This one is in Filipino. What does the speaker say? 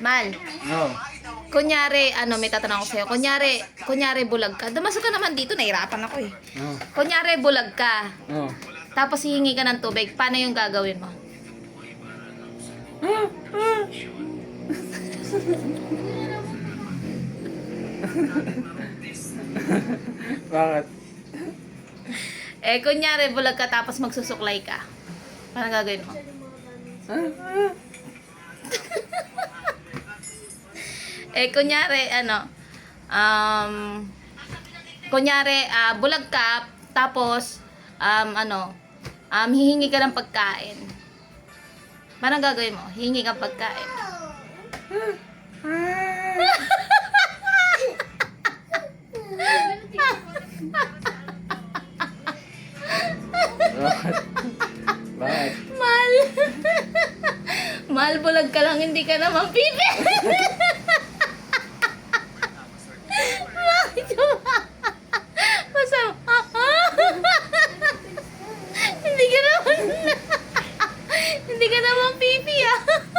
Mal, Oo. kunyari, ano, may tatanong ko sa'yo. Kunyari, kunyari bulag ka. Dumasok ka naman dito, nahirapan ako eh. Oo. Kunyari bulag ka. Oo. Tapos hihingi ka ng tubig. Paano yung gagawin mo? Bakit? Eh, kunyari bulag ka tapos magsusuklay ka. Paano gagawin mo? Eh, kunyari, ano, um, kunyari, ah, bulag ka, tapos, um, ano, um, hihingi ka ng pagkain. Paano gagawin mo? Hihingi ka ng pagkain. Bakit? Bakit? Mal! Mal, bulag ka lang, hindi ka naman pipi! Bakit ka ba? Masama. Hindi ka naman... pipi ah.